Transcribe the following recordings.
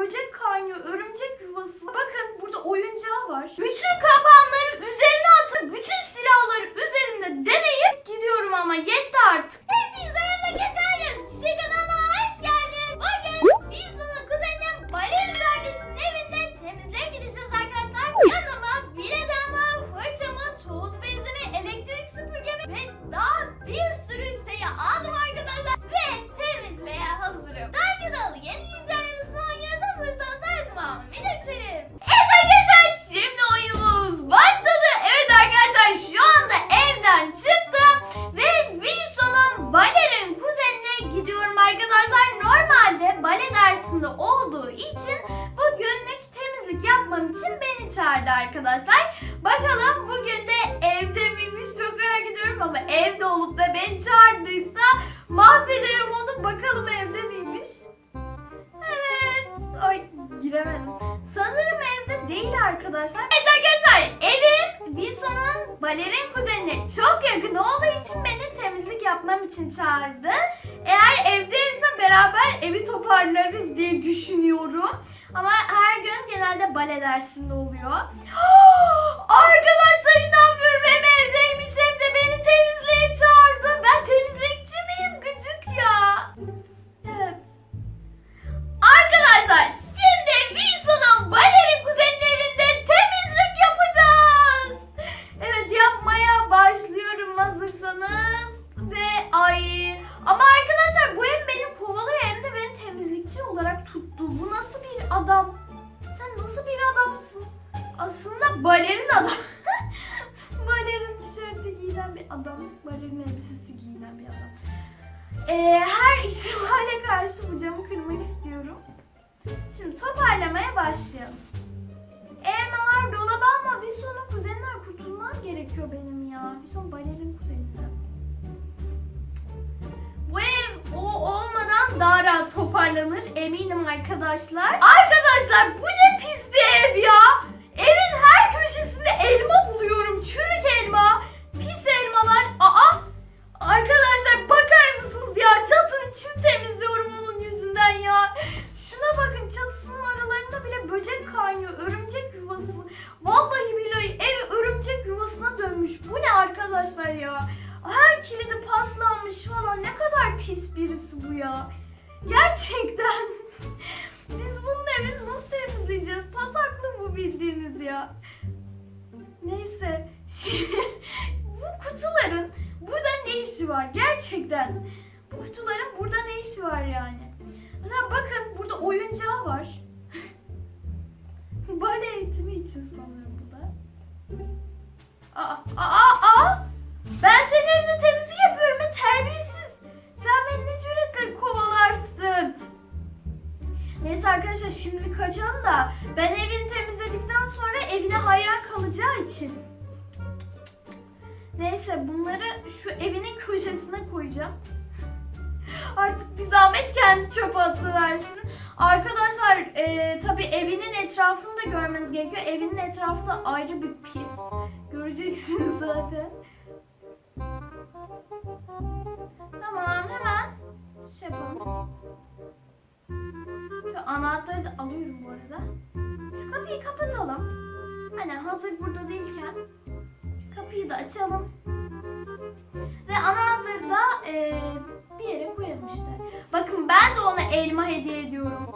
böcek kaynıyor. Örümcek yuvası. Bakın burada oyuncağı var. Bütün Balerin kuzenine çok yakın olduğu için beni temizlik yapmam için çağırdı. Eğer evdeyse beraber evi toparlarız diye düşünüyorum. Ama her gün genelde bale dersinde oluyor. Arkadaşlar ama arkadaşlar bu hem beni kovalıyor hem de beni temizlikçi olarak tuttu. Bu nasıl bir adam? Sen nasıl bir adamsın? Aslında balerin adam. balerin tişörtü giyinen bir adam. Balerin elbisesi giyinen bir adam. Ee, her ihtimale karşı bu camı kırmak istiyorum. Şimdi toparlamaya başlayalım. Elmalar dolaba ama Vison'un kuzeninden kurtulmam gerekiyor benim ya. Vison balerin kuzeninden. Bu ev o olmadan daha rahat toparlanır eminim arkadaşlar. Arkadaşlar bu ne pis bir ev ya. Evin her köşesinde elma buluyorum. Çürük elma, pis elmalar. Aa Arkadaşlar bakar mısınız ya çatının içini temizliyorum onun yüzünden ya. Şuna bakın çatısının aralarında bile böcek kaynıyor. Örümcek yuvası. Vallahi billahi ev örümcek yuvasına dönmüş. Bu ne arkadaşlar ya? Her kilidi paslanmış falan. Ne kadar pis birisi bu ya. Gerçekten. Biz bunun evini nasıl temizleyeceğiz? Pasaklı bu bildiğiniz ya. Neyse. Şimdi bu kutuların burada ne işi var gerçekten? Bu kutuların burada ne işi var yani? Mesela bakın burada oyuncağı var. Bale eğitimi için sanırım bu da. Aa, aa, aa! Ben senin evinde temizlik yapıyorum ve terbiyesiz. Sen beni ne cüretle kovalarsın? Neyse arkadaşlar şimdi kaçalım da ben evini temizledikten sonra evine hayran kalacağı için. Neyse bunları şu evinin köşesine koyacağım. Artık bir zahmet kendi çöpe atıversin. Arkadaşlar e, tabi evinin etrafını da görmeniz gerekiyor. Evinin etrafı da ayrı bir pis. Göreceksiniz zaten. Tamam hemen şey yapalım. Şu anahtarı da alıyorum bu arada. Şu kapıyı kapatalım. Hani hazır burada değilken kapıyı da açalım. Ve anahtarı da eee, bir yere koyalım işte. Bakın ben de ona elma hediye ediyorum.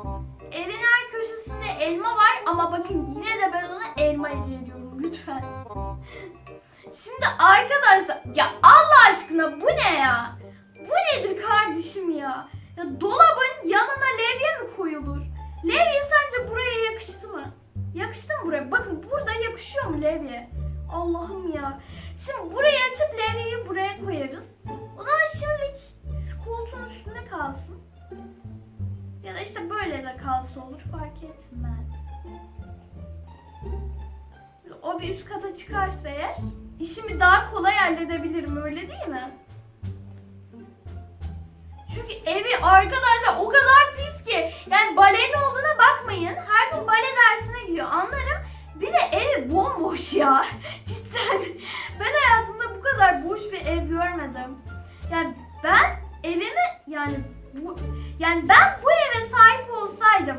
Evin her köşesinde elma var ama bakın yine de ben ona elma hediye ediyorum lütfen. Şimdi arkadaşlar ya Allah aşkına bu ne ya? Bu nedir kardeşim ya? Ya dolabın yanına levye mi koyulur? Levye sence buraya yakıştı mı? Yakıştı mı buraya? Bakın burada yakışıyor mu levye? Allah'ım ya. Şimdi burayı açıp levyeyi buraya koyarız. O zaman şimdilik şu koltuğun üstünde kalsın. Ya da işte böyle de kalsa olur fark etmez. O bir üst kata çıkarsa eğer işimi daha kolay halledebilirim öyle değil mi? Çünkü evi arkadaşlar o kadar pis ki yani balerin olduğuna bakmayın. Her gün bale dersine gidiyor anlarım. Bir de evi bomboş ya. Cidden. Ben hayatımda bu kadar boş bir ev görmedim. Yani ben evimi yani bu yani ben bu eve sahip olsaydım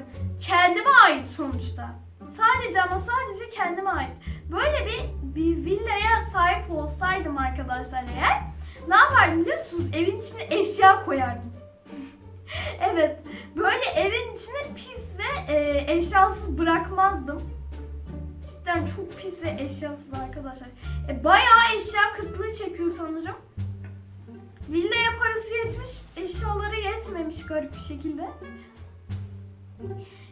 kendi kendime ait sonuçta. Sadece ama sadece kendime ait. Böyle bir bir villaya sahip olsaydım arkadaşlar eğer ne yapardım biliyor musunuz? Evin içine eşya koyardım. evet, böyle evin içine pis ve e, eşyasız bırakmazdım. Cidden çok pis ve eşyasız arkadaşlar. E, bayağı eşya kıtlığı çekiyor sanırım. Villaya parası yetmiş, eşyaları yetmemiş garip bir şekilde.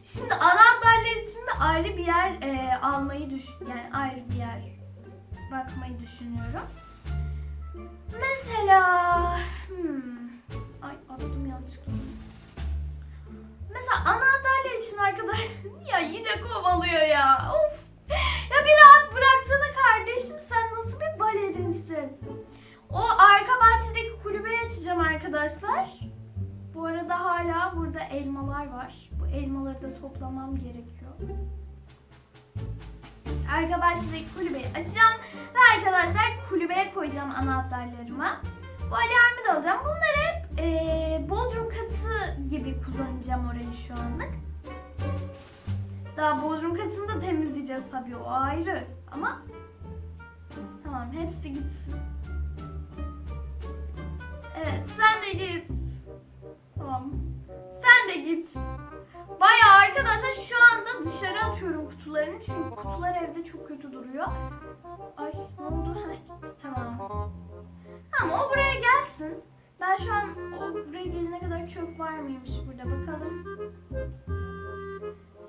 Şimdi anahtarlar için de ayrı bir yer e, almayı düşün, yani ayrı bir yer bakmayı düşünüyorum. Mesela, hmm, ay attım yanlışlıkla. Mesela anahtarlar için arkadaşlar ya yine kovalıyor ya. Of. Ya bir rahat bıraksana kardeşim sen nasıl bir balerinsin? O arka bahçedeki kulübeyi açacağım arkadaşlar. Bu arada hala burada elmalar var. Bu elmaları da toplamam gerekiyor. Arka kulübeyi açacağım ve arkadaşlar kulübeye koyacağım anahtarlarımı. Bu alarmı da alacağım. Bunları hep eee, bodrum katı gibi kullanacağım orayı şu anlık. Daha bodrum katını da temizleyeceğiz tabii o ayrı. Ama tamam hepsi gitsin. Evet sen de git. Tamam. Sen de git. Bayağı arkadaşlar şu anda dışarı atıyorum kutularını çünkü kutular evde çok kötü duruyor. Ay ne oldu? Gitti tamam. Tamam o buraya gelsin. Ben şu an o buraya gelene kadar çöp var mıymış burada bakalım.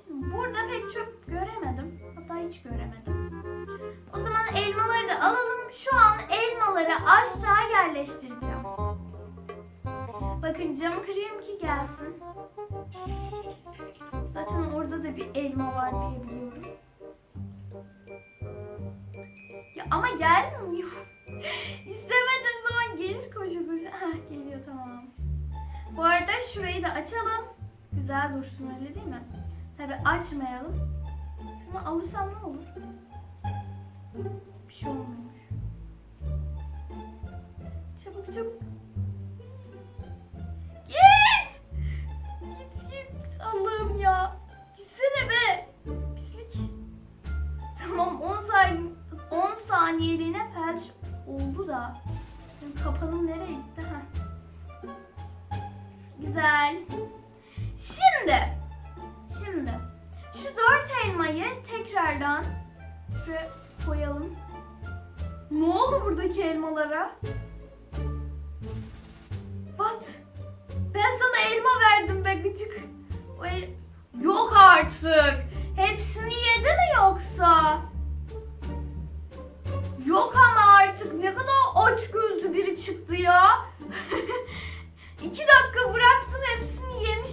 Şimdi burada pek çöp göremedim. Hatta hiç göremedim. O zaman elmaları da alalım. Şu an elmaları aşağı yerleştireceğim. Bakın camı kırayım ki gelsin. Zaten orada da bir elma var diye biliyorum. Ya ama gelmiyor. İstemediğim zaman gelir koşu koşu. Heh geliyor tamam. Bu arada şurayı da açalım. Güzel dursun öyle değil mi? Tabi açmayalım. Şunu alırsam ne olur? Bir şey olmuyormuş. Çabuk çabuk. Saniyeliğine felç oldu da. Kapanım nereye gitti? Heh. Güzel. Şimdi Şimdi şu dört elmayı tekrardan şuraya koyalım. Ne oldu buradaki elmalara? What? Ben sana elma verdim be gıcık. El... Yok artık. Hepsini yedi mi yoksa? Yok ama artık ne kadar aç gözlü biri çıktı ya. İki dakika bıraktım hepsini yemiş.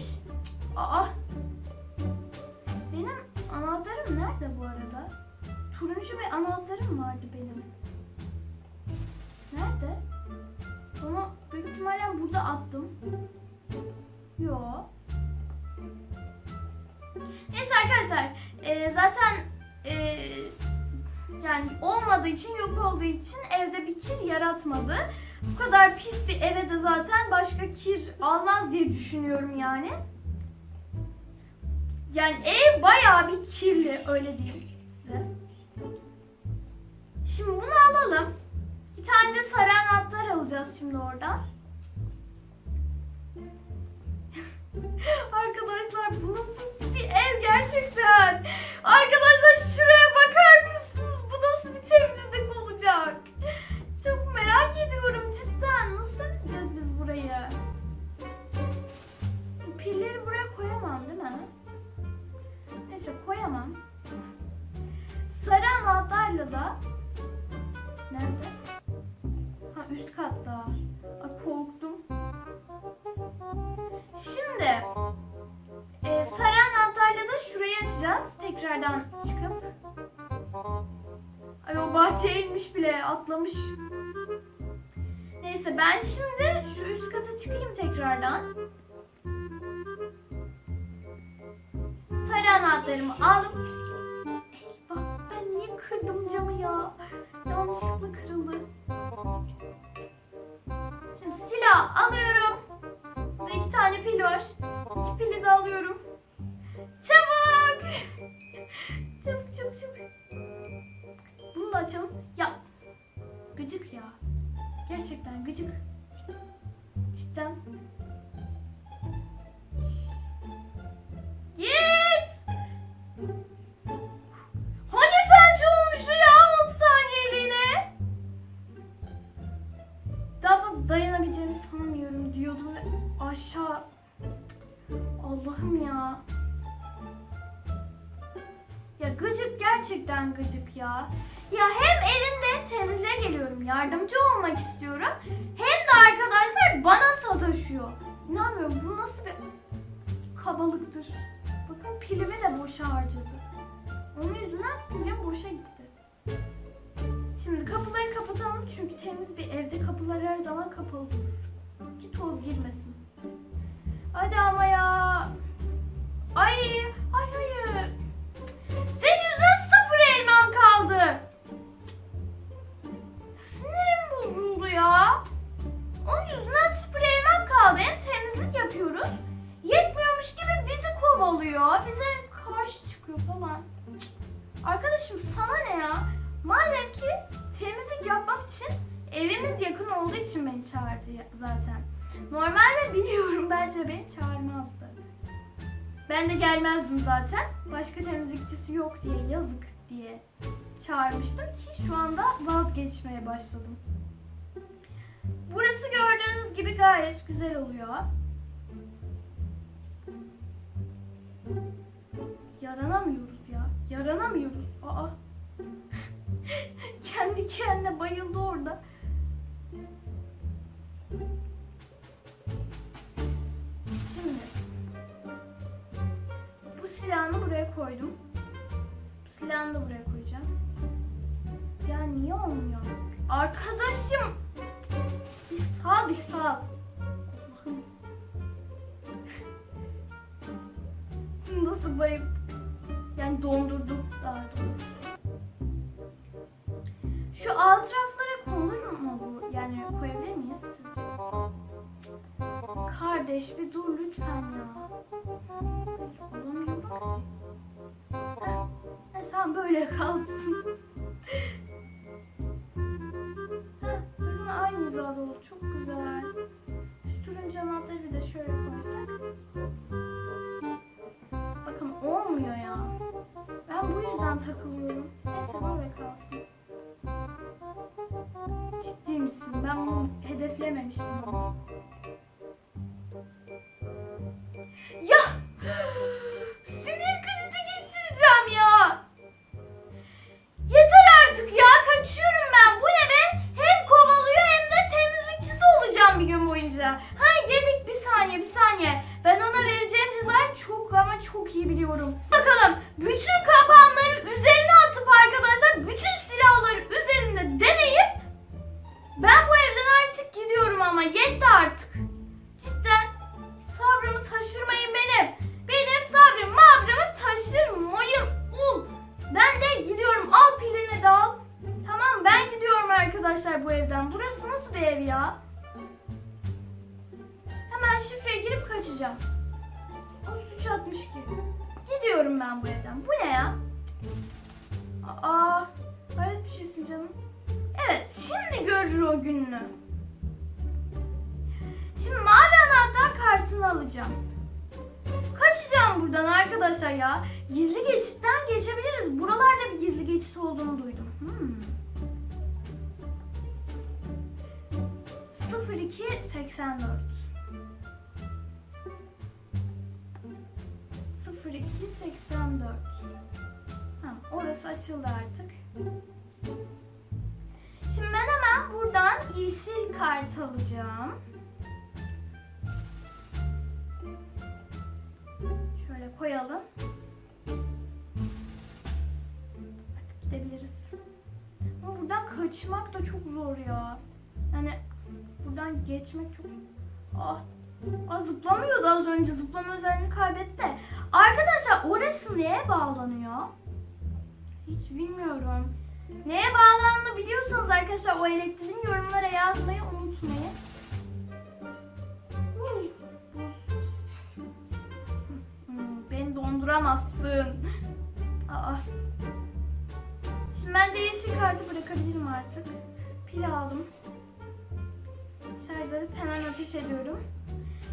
Aa. Benim anahtarım nerede bu arada? Turuncu bir anahtarım vardı benim. Nerede? Onu büyük ihtimalle burada attım. Yo. Neyse arkadaşlar. e, zaten e, yani olmadığı için yok olduğu için evde bir kir yaratmadı. Bu kadar pis bir eve de zaten başka kir almaz diye düşünüyorum yani. Yani ev bayağı bir kirli öyle diyeyim size. Şimdi bunu alalım. Bir tane de sarı anahtar alacağız şimdi oradan. Arkadaşlar bu nasıl bir ev gerçekten? Arkadaşlar şuraya bakar mısınız? Temizlik olacak? Çok merak ediyorum cidden. Nasıl temizleyeceğiz biz burayı? Pilleri buraya koyamam değil mi? Neyse koyamam. Sarı anahtarla da Nerede? Ha üst katta. Ay korktum. Şimdi e, sarı anahtarla da şurayı açacağız. Tekrardan çıkıp. Ay o bahçeye inmiş bile atlamış. Neyse ben şimdi şu üst kata çıkayım tekrardan. Sarı anahtarımı alıp Eyvah ben niye kırdım camı ya? Yanlışlıkla kırıldı. Şimdi silah alıyorum. Ve iki tane pil var. İki pili de alıyorum. Dayanabileceğimi sanmıyorum diyordum ve aşağı... Allah'ım ya. Ya gıcık gerçekten gıcık ya. Ya hem evinde temizliğe geliyorum, yardımcı olmak istiyorum. Hem de arkadaşlar bana sataşıyor. İnanmıyorum bu nasıl bir kabalıktır. Bakın pilimi de boşa harcadı. Onun yüzünden pilim boşa gitti. Şimdi kapıları kapatalım çünkü temiz bir evde kapılar her zaman kapalı. Ki toz girmesin. Bence beni çağırmazdı. Ben de gelmezdim zaten. Başka temizlikçisi yok diye yazık diye çağırmıştım ki şu anda vazgeçmeye başladım. Burası gördüğünüz gibi gayet güzel oluyor. Yaranamıyoruz ya. Yaranamıyoruz. Aa. Kendi kendine bayıldı orada. Şimdi bu silahını buraya koydum. Bu silahını da buraya koyacağım. Ya niye olmuyor? Arkadaşım. Sal. Allah'ım. Nasıl bayıp yani dondurdu daha doğrusu. Şu alt raflara konur mu bu? Yani koyabilir Kardeş bir dur lütfen ya. Alamıyorum ki. Heh, heh, sen böyle kalsın. Benimle aynı hizada olur. Çok güzel. Şu turuncu anahtarı bir de şöyle koysak. Bakın olmuyor ya. Ben bu yüzden takılıyorum. İyi biliyorum. Bakalım bütün kapanları üzerine atıp arkadaşlar bütün silahları üzerinde deneyip ben bu evden artık gidiyorum ama yetti artık. Cidden sabrımı taşırmayın benim. Benim sabrım mabrımı taşırmayın. Ul. Ben de gidiyorum. Al pilini de al. Tamam ben gidiyorum arkadaşlar bu evden. Burası nasıl bir ev ya? Hemen şifreye girip kaçacağım. 3362. Gidiyorum ben bu evden. Bu ne ya? Aa, hayret bir şeysin canım. Evet, şimdi görür o gününü. Şimdi mavi anahtar kartını alacağım. Kaçacağım buradan arkadaşlar ya. Gizli geçitten geçebiliriz. Buralarda bir gizli geçit olduğunu duydum. Hmm. 0284 0284 Ha, orası açıldı artık. Şimdi ben hemen buradan yeşil kart alacağım. Şöyle koyalım. Artık gidebiliriz. Ama buradan kaçmak da çok zor ya. Yani buradan geçmek çok... Ah, ah zıplamıyordu az önce. Zıplama özelliğini kaybetti. Arkadaşlar orası neye bağlanıyor? Hiç bilmiyorum. Neye bağlandığını biliyorsanız arkadaşlar o elektriğin yorumlara yazmayı unutmayın. Hmm, Beni donduramazsın. Aa. Şimdi bence yeşil kartı bırakabilirim artık. Pil aldım. Şarj edip hemen ateş ediyorum.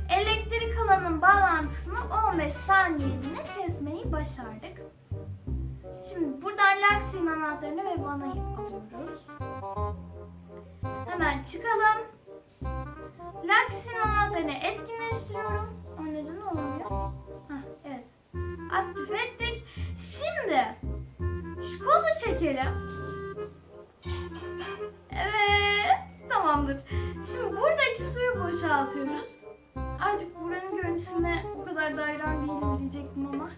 Elektrik alanın bağlantısını 15 saniyeliğine kesmeyi başardık. Şimdi buradan Lux'in anahtarını ve vanayı alıyoruz. Hemen çıkalım. Lux'in anahtarını etkinleştiriyorum. O neden olmuyor? Hah, evet. Aktif ettik. Şimdi şu kolu çekelim. Evet, tamamdır. Şimdi buradaki suyu boşaltıyoruz. Artık buranın görüntüsüne o kadar da hayran değilim diyecektim ama.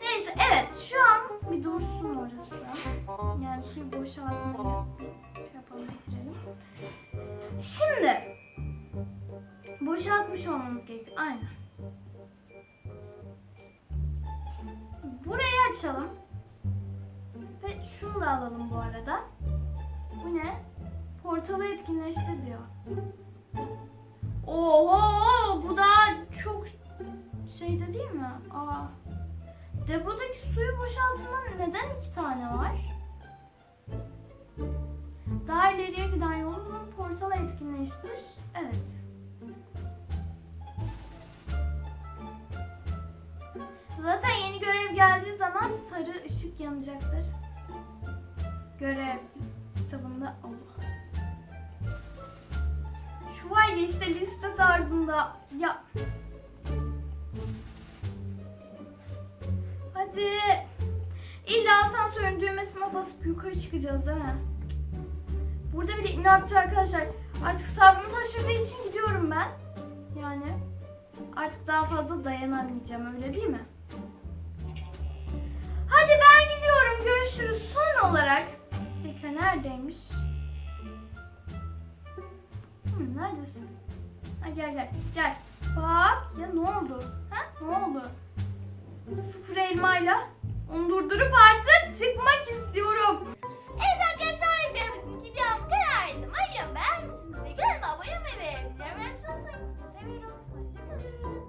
Neyse, evet şu an bir dursun orası. Yani suyu boşaltmayı şey yapalım, bitirelim. Şimdi boşaltmış olmamız gerekiyor. Aynen. Burayı açalım. Ve şunu da alalım bu arada. Bu ne? Portalı etkinleştir diyor. Oho bu da çok şeyde değil mi? Aa. Depodaki suyu boşaltma neden iki tane var? Daha ileriye giden yolu bulun, portalı etkinleştir. Evet. Zaten yeni görev geldiği zaman sarı ışık yanacaktır. Görev kitabında Allah. Şu var ya liste tarzında. Ya. Hadi. İlla asansörün düğmesine basıp yukarı çıkacağız değil mi? Burada bile inatçı arkadaşlar. Artık sabrım taşırdığı için gidiyorum ben. Yani artık daha fazla dayanamayacağım öyle değil mi? Hadi ben gidiyorum. Görüşürüz. Son olarak. Peki neredeymiş? Hı, neredesin? Ha, gel gel gel. Bak ya ne oldu? Ha ne oldu? Sıfır elmayla onu durdurup artık çıkmak istiyorum. Evet arkadaşlar benim gideceğim karardım. Umarım beğenmişsinizdir. Kanalıma abone olmayı ve beğenmeyi. Seviyorum. Hoşçakalın.